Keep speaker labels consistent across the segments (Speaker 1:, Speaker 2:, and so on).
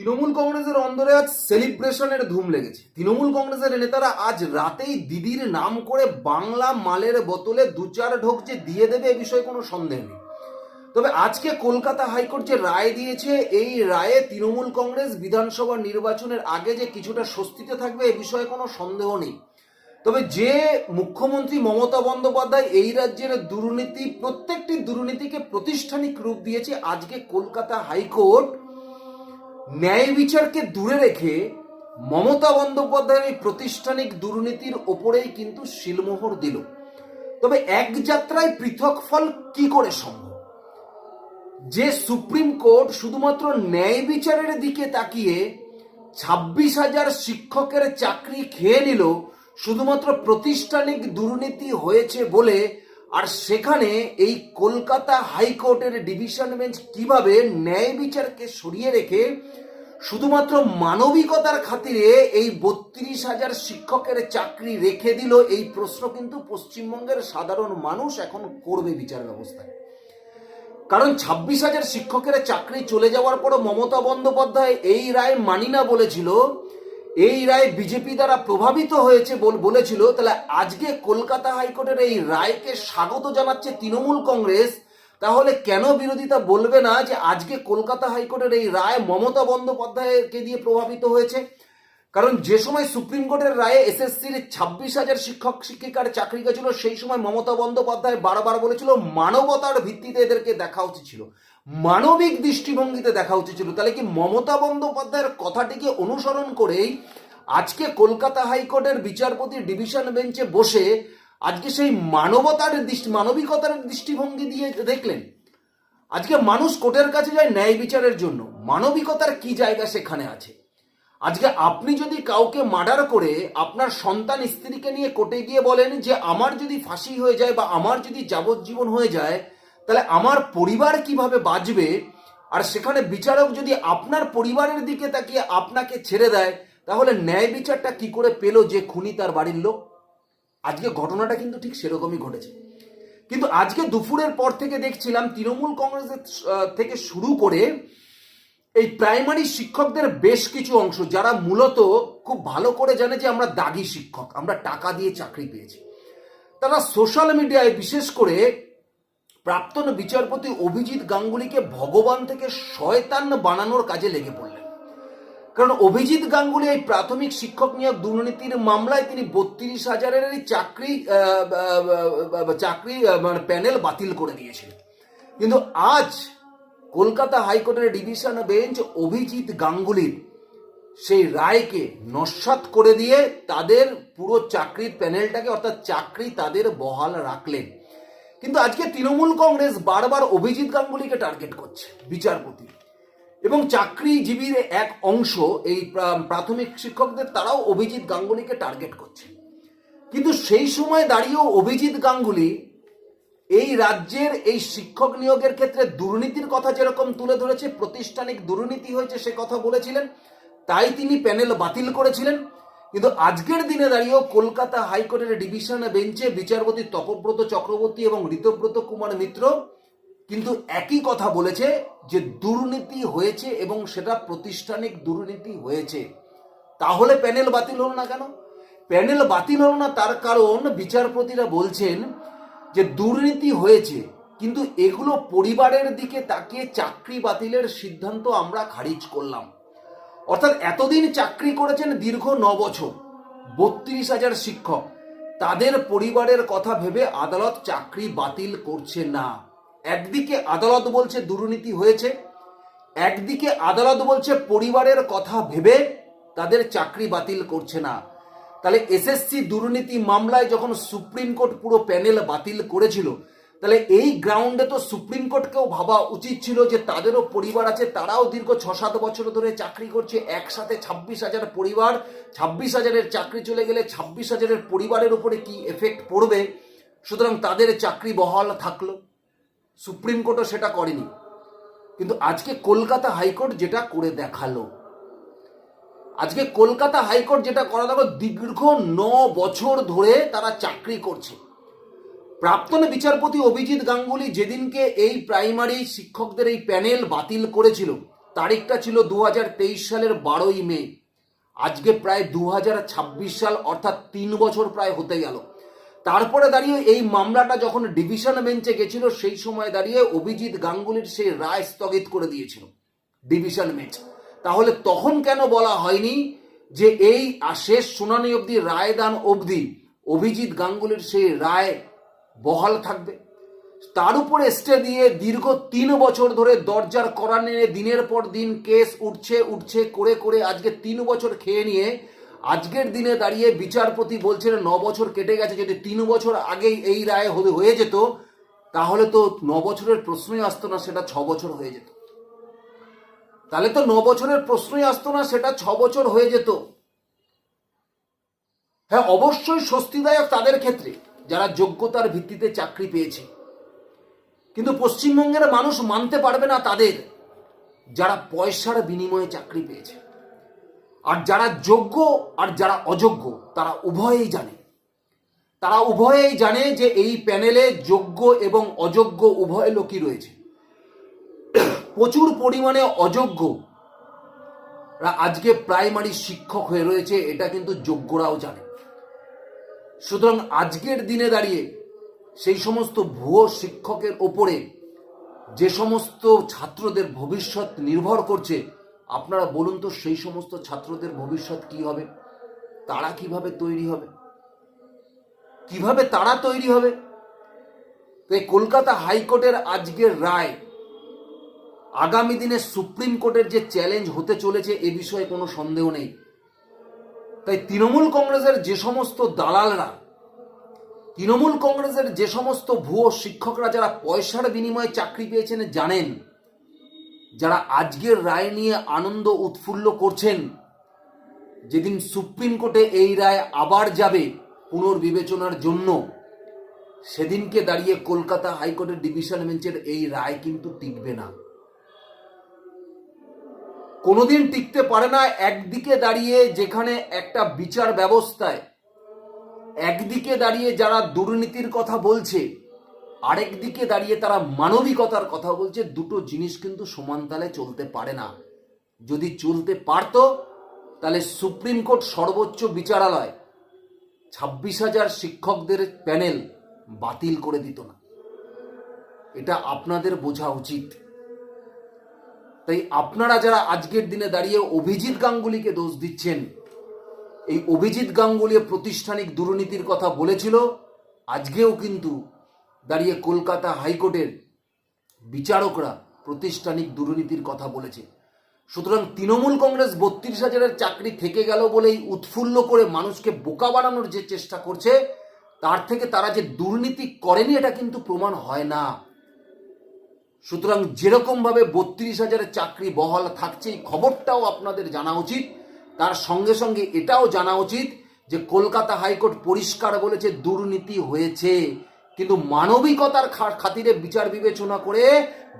Speaker 1: তৃণমূল কংগ্রেসের অন্দরে আজ সেলিব্রেশনের ধুম লেগেছে। তৃণমূল কংগ্রেসের নেতারা আজ রাতেই দিদির নাম করে বাংলা মালের বোতলে দু চার ঢোক যে দিয়ে দেবে এ বিষয়ে কোনো সন্দেহ নেই। তবে আজকে কলকাতা হাইকোর্ট যে রায় দিয়েছে, এই রায়ে তৃণমূল কংগ্রেস বিধানসভা নির্বাচনের আগে যে কিছুটা স্বস্তিতে থাকবে এ বিষয়ে কোনো সন্দেহ নেই। তবে যে মুখ্যমন্ত্রী মমতা বন্দ্যোপাধ্যায় এই রাজ্যের দুর্নীতি, প্রত্যেকটি দুর্নীতিকে প্রতিষ্ঠানিক রূপ দিয়েছে, আজকে কলকাতা হাইকোর্ট ন্যায় বিচারকে দূরে রেখে মমতা বন্দ্যোপাধ্যায়ের এই প্রতিষ্ঠানিক দুর্নীতির ওপরেই কিন্তু শিলমোহর দিল। তবে এক যাত্রায় পৃথক ফল কি করে সম্ভব? যে সুপ্রিম কোর্ট শুধুমাত্র ন্যায় বিচারের দিকে তাকিয়ে ছাব্বিশ হাজার শিক্ষকের চাকরি খেয়ে নিল, শুধুমাত্র প্রতিষ্ঠানিক দুর্নীতি হয়েছে বলে আর সেখানে এই কলকাতা হাইকোর্টের ডিভিশন বেঞ্চ কীভাবে ন্যায় বিচারকে সরিয়ে রেখে শুধুমাত্র মানবিকতার খাতিরে এই বত্রিশ হাজার শিক্ষকের চাকরি রেখে দিল, এই প্রশ্ন কিন্তু পশ্চিমবঙ্গের সাধারণ মানুষ এখন করবে বিচার ব্যবস্থায়। কারণ ছাব্বিশ হাজার শিক্ষকের চাকরি চলে যাওয়ার পরও মমতা বন্দ্যোপাধ্যায় এই রায় মানি না বলেছিল। এই রায় বিজেপি দ্বারা প্রভাবিত হয়েছে বল- বলেছিল। তাহলে আজকে কলকাতা হাইকোর্টের এই রায়কে স্বাগত জানাচ্ছে তৃণমূল কংগ্রেস। তাহলে কেন বিরোধিতা বলবে না যে আজকে কলকাতা হাইকোর্টের এই রায় মমতা বন্দ্যোপাধ্যায়কে দিয়ে প্রভাবিত হয়েছে? কারণ যে সময় সুপ্রিম কোর্টের রায়ে এসএসসির ছাব্বিশ হাজার শিক্ষক শিক্ষিকার চাকরি গেছিল, সেই সময় মমতা বন্দ্যোপাধ্যায় বারবার বলেছিল, মানবতার ভিত্তিতে এদেরকে দেখা উচিত ছিল। মানবিক দৃষ্টিভঙ্গিতে দেখা উচিত ছিল। তাহলে কি মমতা বন্দ্যোপাধ্যায়ের কথাটিকে অনুসরণ করেই আজকে কলকাতা হাইকোর্টের বিচারপতি ডিভিশন বেঞ্চে বসে আজকে সেই মানবতার দৃষ্টি, মানবিকতার দৃষ্টিভঙ্গি দিয়ে দেখলেন। আজকে মানুষ কোর্টের কাছে যায় ন্যায় বিচারের জন্য। মানবিকতার কি জায়গা সেখানে আছে? আজকে আপনি যদি কাউকে মার্ডার করে আপনার সন্তান স্ত্রীকে নিয়ে কোর্টে গিয়ে বলেন যে, আমার যদি ফাঁসি হয়ে যায় বা আমার যদি যাবজ্জীবন হয়ে যায় তাহলে আমার পরিবার কীভাবে বাঁচবে? আর সেখানে বিচারক যদি আপনার পরিবারের দিকে তাকিয়ে আপনাকে ছেড়ে দেয়, তাহলে ন্যায় বিচারটা কি করে পেল যে খুনি তার বাড়ির লোক? আজকে ঘটনাটা কিন্তু ঠিক সেরকমই ঘটেছে। কিন্তু আজকে দুপুরের পর থেকে দেখছিলাম তৃণমূল কংগ্রেসের থেকে শুরু করে এই প্রাইমারি শিক্ষকদের বেশ কিছু অংশ, যারা মূলত খুব ভালো করে জানে যে আমরা দাগি শিক্ষক, আমরা টাকা দিয়ে চাকরি পেয়েছি। তারা সোশ্যাল মিডিয়ায় বিশেষ করে প্রাক্তন বিচারপতি অভিজিৎ গাঙ্গুলিকে ভগবান থেকে শয়তান বানানোর কাজে লেগে পড়লেন। কারণ অভিজিৎ গাঙ্গুলি এই প্রাথমিক শিক্ষক নিয়োগ দুর্নীতির মামলায় তিনি বত্রিশ হাজারের চাকরি চাকরি মানে প্যানেল বাতিল করে দিয়েছিলেন। কিন্তু আজ কলকাতা হাইকোর্টের ডিভিশন বেঞ্চ অভিজিৎ গাঙ্গুলির সেই রায়কে নস্বাত করে দিয়ে তাদের পুরো চাকরির প্যানেলটাকে অর্থাৎ চাকরি তাদের বহাল রাখলেন। কিন্তু আজকে তৃণমূল কংগ্রেস বারবার অভিজিৎ গাঙ্গুলিকে টার্গেট করছে, বিচারপতি। এবং চাকরিজীবীর এক অংশ, এই প্রাথমিক শিক্ষকদের তারাও অভিজিৎ গাঙ্গুলিকে টার্গেট করছে। কিন্তু সেই সময় দাঁড়িয়েও অভিজিৎ গাঙ্গুলি এই রাজ্যের এই শিক্ষক নিয়োগের ক্ষেত্রে দুর্নীতির কথা যেরকম তুলে ধরেছে, প্রতিষ্ঠানিক দুর্নীতি হয়েছে সে কথা বলেছিলেন, তাই তিনি প্যানেল বাতিল করেছিলেন। কিন্তু আজকের দিনে দাঁড়িয়েও কলকাতা হাইকোর্টের ডিভিশন বেঞ্চে বিচারপতি তপব্রত চক্রবর্তী এবং ঋতব্রত কুমার মিত্র কিন্তু একই কথা বলেছে যে দুর্নীতি হয়েছে এবং সেটা প্রতিষ্ঠানিক দুর্নীতি হয়েছে। তাহলে প্যানেল বাতিল হলো না কেন? প্যানেল বাতিল হলো না তার কারণ বিচারপতিরা বলছেন যে দুর্নীতি হয়েছে, কিন্তু এগুলো পরিবারের দিকে তাকিয়ে চাকরি বাতিলের সিদ্ধান্ত আমরা খারিজ করলাম। অর্থাৎ এতদিন চাকরি করেছেন দীর্ঘ ন বছর, বত্রিশ হাজার শিক্ষক। তাদের পরিবারের কথা ভেবে আদালত চাকরি বাতিল করছে না। একদিকে আদালত বলছে দুর্নীতি হয়েছে, একদিকে আদালত বলছে পরিবারের কথা ভেবে তাদের চাকরি বাতিল করছে না। তাহলে এসএসসি দুর্নীতি মামলায় যখন সুপ্রিম কোর্ট পুরো প্যানেল বাতিল করেছিল তাহলে এই গ্রাউন্ডে তো সুপ্রিম কোর্টকেও ভাবা উচিত ছিল যে তাদেরও পরিবার আছে, তারাও দীর্ঘ ছ সাত বছর ধরে চাকরি করছে, একসাথে ছাব্বিশ হাজার পরিবার, ছাব্বিশ হাজারের চাকরি চলে গেলে ছাব্বিশ হাজারের পরিবারের উপরে কি এফেক্ট পড়বে? সুতরাং তাদের চাকরি বহাল থাকল। সুপ্রিম কোর্টও সেটা করেনি। কিন্তু আজকে কলকাতা হাইকোর্ট যেটা করে দেখাল, আজকে কলকাতা হাইকোর্ট যেটা করা দেখো দীর্ঘ ন বছর ধরে তারা চাকরি করছে। প্রাক্তন বিচারপতি অভিজিৎ গাঙ্গুলি যেদিনকে এই প্রাইমারি শিক্ষকদের এই প্যানেল বাতিল করেছিল, তারিখটা ছিল দু হাজার তেইশ সালের বারোই মে। আজকে প্রায় দু হাজার ছাব্বিশ সাল, অর্থাৎ তিন বছর প্রায় হতে গেল। তারপরে দাঁড়িয়ে এই মামলাটা যখন ডিভিশন বেঞ্চে গেছিল, সেই সময় দাঁড়িয়ে অভিজিৎ গাঙ্গুলির সেই রায় স্থগিত করে দিয়েছিল ডিভিশন বেঞ্চ। তাহলে তখন কেন বলা হয়নি যে এই শেষ শুনানি অবধি, রায়দান অবধি অভিজিৎ গাঙ্গুলির সেই রায় বহাল থাকবে। তার উপরে স্টে দিয়ে দীর্ঘ তিন বছর ধরে দরজার করা নিয়ে দিনের পর দিন কেস উঠছে উঠছে, করে করে আজকে তিন বছর খেয়ে নিয়ে আজকের দিনে দাঁড়িয়ে বিচারপতি বলছেন ন বছর কেটে গেছে, যদি তিন বছর আগেই এই রায় হয়ে যেত, তাহলে তো ন বছরের প্রশ্নই আসতো না, সেটা ছ বছর হয়ে যেত। তাহলে তো ন বছরের প্রশ্নই আসতো না, সেটা ছ বছর হয়ে যেত। হ্যাঁ অবশ্যই স্বস্তিদায়ক তাদের ক্ষেত্রে। যারা যোগ্যতার ভিত্তিতে চাকরি পেয়েছে। কিন্তু পশ্চিমবঙ্গের মানুষ মানতে পারবে না তাদের, যারা পয়সার বিনিময়ে চাকরি পেয়েছে। আর যারা যোগ্য আর যারা অযোগ্য, তারা উভয়েই জানে। তারা উভয়েই জানে যে এই প্যানেলে যোগ্য এবং অযোগ্য উভয় লোকই রয়েছে। প্রচুর পরিমাণে অযোগ্য আজকে প্রাইমারি শিক্ষক হয়ে রয়েছে, এটা কিন্তু যোগ্যরাও জানে। সুতরাং আজকের দিনে দাঁড়িয়ে সেই সমস্ত ভুয়ো শিক্ষকের ওপরে যে সমস্ত ছাত্রদের ভবিষ্যৎ নির্ভর করছে, আপনারা বলুন তো সেই সমস্ত ছাত্রদের ভবিষ্যৎ কি হবে? তারা কীভাবে তৈরি হবে? কীভাবে তারা তৈরি হবে? তাই কলকাতা হাইকোর্টের আজকের রায়, আগামী দিনে সুপ্রিম কোর্টের যে চ্যালেঞ্জ হতে চলেছে এ বিষয়ে কোনো সন্দেহ নেই। তাই তৃণমূল কংগ্রেসের যে সমস্ত দালালরা, তৃণমূল কংগ্রেসের যে সমস্ত ভুয়ো শিক্ষকরা যারা পয়সার বিনিময়ে চাকরি পেয়েছেন জানেন, যারা আজকের রায় নিয়ে আনন্দ উৎফুল্ল করছেন, যেদিন সুপ্রিম কোর্টে এই রায় আবার যাবে পুনর্বিবেচনার জন্য, সেদিনকে দাঁড়িয়ে কলকাতা হাইকোর্টের ডিভিশন বেঞ্চের এই রায় কিন্তু টিকবে না। কোনোদিন টিকতে পারে না একদিকে দাঁড়িয়ে যেখানে একটা বিচার ব্যবস্থায়। একদিকে দাঁড়িয়ে যারা দুর্নীতির কথা বলছে আরেক দিকে দাঁড়িয়ে তারা মানবিকতার কথা বলছে, দুটো জিনিস কিন্তু সমানতালে চলতে পারে না। যদি চলতে পারতো, তাহলে সুপ্রিম কোর্ট সর্বোচ্চ বিচারালয় ছাব্বিশ হাজার শিক্ষকদের প্যানেল বাতিল করে দিত না। এটা আপনাদের বোঝা উচিত। তাই আপনারা যারা আজকের দিনে দাঁড়িয়ে অভিজিৎ গাঙ্গুলিকে দোষ দিচ্ছেন, এই অভিজিৎ গাঙ্গুলি প্রতিষ্ঠানিক দুর্নীতির কথা বলেছিল, আজকেও কিন্তু দাঁড়িয়ে কলকাতা হাইকোর্টের বিচারকরা প্রতিষ্ঠানিক দুর্নীতির কথা বলেছে। সুতরাং তৃণমূল কংগ্রেস বত্রিশ হাজারের চাকরি থেকে গেল বলেই উৎফুল্ল করে মানুষকে বোকা বানানোর যে চেষ্টা করছে, তার থেকে তারা যে দুর্নীতি করেনি, এটা কিন্তু প্রমাণ হয় না। সুতরাং যেরকমভাবে বত্রিশ হাজারের চাকরি বহাল থাকছে এই খবরটাও আপনাদের জানা উচিত। তার সঙ্গে সঙ্গে এটাও জানা উচিত যে কলকাতা হাইকোর্ট পরিষ্কার বলেছে দুর্নীতি হয়েছে। কিন্তু মানবিকতার খাতিরে বিচার বিবেচনা করে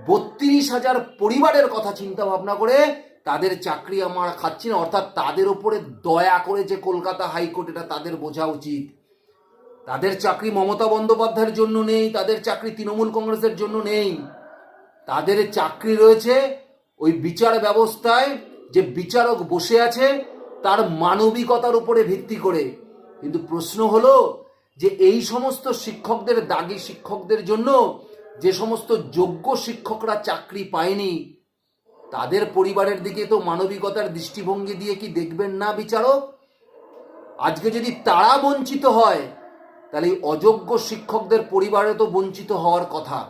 Speaker 1: বত্রিশ হাজার পরিবারের কথা চিন্তা ভাবনা করে তাদের চাকরি আমরা খাচ্ছি না। অর্থাৎ তাদের উপরে দয়া করে যে কলকাতা হাইকোর্ট এটা তাদের বোঝা উচিত। তাদের চাকরি মমতা বন্দ্যোপাধ্যায়ের জন্য নেই, তাদের চাকরি তৃণমূল কংগ্রেসের জন্য নেই। তাদের চাকরি রয়েছে, ওই বিচার ব্যবস্থায় যে বিচারক বসে আছে, তার মানবিকতার উপরে ভিত্তি করে। কিন্তু প্রশ্ন হলো যে এই সমস্ত শিক্ষকদের, দাগি শিক্ষকদের জন্য যে সমস্ত যোগ্য শিক্ষকরা চাকরি পায়নি, তাদের পরিবারের দিকে তো মানবিকতার দৃষ্টিভঙ্গি দিয়ে কি দেখবেন না বিচারক? আজকে যদি তারা বঞ্চিত হয়, তাহলে অযোগ্য শিক্ষকদের পরিবারে তো বঞ্চিত হওয়ার কথা।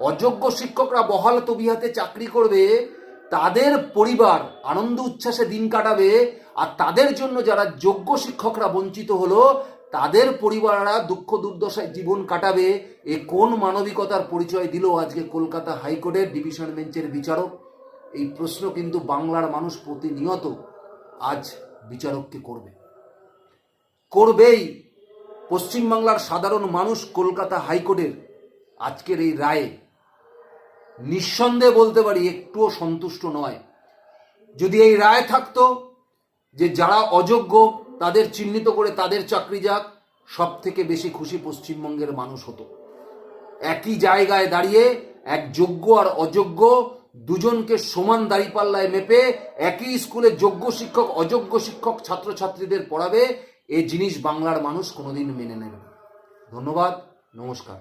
Speaker 1: অযোগ্য শিক্ষকরা বহাল তবিহাতে চাকরি করবে, তাদের পরিবার আনন্দ উচ্ছ্বাসে দিন কাটাবে, আর তাদের জন্য যারা যোগ্য শিক্ষকরা বঞ্চিত হলো, তাদের পরিবাররা দুঃখ দুর্দশায় জীবন কাটাবে। এ কোন মানবিকতার পরিচয় দিল আজকে কলকাতা হাইকোর্টের ডিভিশন বেঞ্চের বিচারক? এই প্রশ্ন কিন্তু বাংলার মানুষ প্রতিনিয়ত আজ বিচারককে করবে। করবেই। পশ্চিমবাংলার সাধারণ মানুষ কলকাতা হাইকোর্টের আজকের এই রায়ে নিঃসন্দেহে বলতে পারি, একটুও সন্তুষ্ট নয়। যদি এই রায় থাকতো যে যারা অযোগ্য, তাদের চিহ্নিত করে তাদের চাকরি যাক সব থেকে বেশি খুশি পশ্চিমবঙ্গের মানুষ হতো। একই জায়গায় দাঁড়িয়ে এক যোগ্য আর অযোগ্য দুজনকে সমান দাঁড়িপাল্লায় মেপে একই স্কুলে যোগ্য শিক্ষক, অযোগ্য শিক্ষক, ছাত্রছাত্রীদের পড়াবে, এ জিনিস বাংলার মানুষ কোনোদিন মেনে নেবে ধন্যবাদ, নমস্কার।